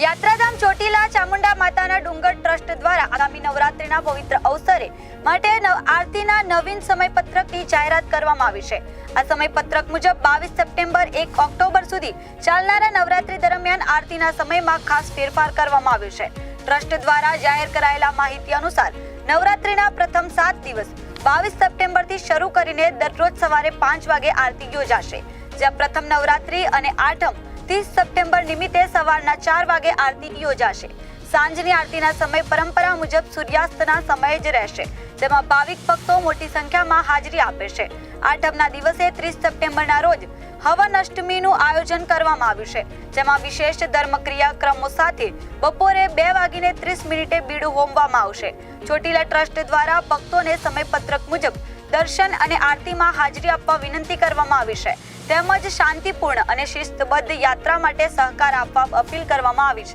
યાત્રાધામ ચોટીલા ચામુંડા માતાના ડુંગર ટ્રસ્ટ દ્વારા આગામી નવરાત્રિના પવિત્ર અવસરે માટે આરતીના નવીન સમયપત્રકની જાહેરાત કરવામાં આવી છે. આ સમયપત્રક મુજબ બાવીસ સપ્ટેમ્બર એક ઓક્ટોબર સુધી ચાલનારા નવરાત્રી દરમિયાન આરતીના સમયમાં ખાસ ફેરફાર કરવામાં આવ્યો છે. ટ્રસ્ટ દ્વારા જાહેર કરાયેલા માહિતી અનુસાર નવરાત્રિના પ્રથમ સાત દિવસ બાવીસ સપ્ટેમ્બરથી શરૂ કરીને દરરોજ સવારે પાંચ વાગે આરતી યોજાશે. જ્યાં પ્રથમ નવરાત્રી અને આઠમ ત્રીસ સપ્ટેમ્બર નિમિત્તે સવારના ચાર વાગે આરતી યોજાશે. સાંજની આરતીના સમય પરંપરા મુજબ સૂર્યાસ્તના સમયે જ રહેશે. જેમાં ભાવિક ભક્તો મોટી સંખ્યામાં હાજરી આપે છે. આઠમના દિવસે ત્રીસ સપ્ટેમ્બરના રોજ હવન અષ્ટમીનું આયોજન કરવામાં આવ્યું છે, જેમાં વિશેષ ધર્મક્રિયા ક્રમો સાથે બપોરે બે વાગીને ત્રીસ મિનિટે બીડું હોમવામાં આવશે. ચોટીલા ટ્રસ્ટ દ્વારા ભક્તોને સમયપત્રક મુજબ દર્શન અને આરતીમાં હાજરી આપવા વિનંતી કરવામાં આવી છે. તેમજ શાંતિપૂર્ણ અને શિસ્તબદ્ધ યાત્રા માટે સહકાર આપવા અપીલ કરવામાં આવી છે.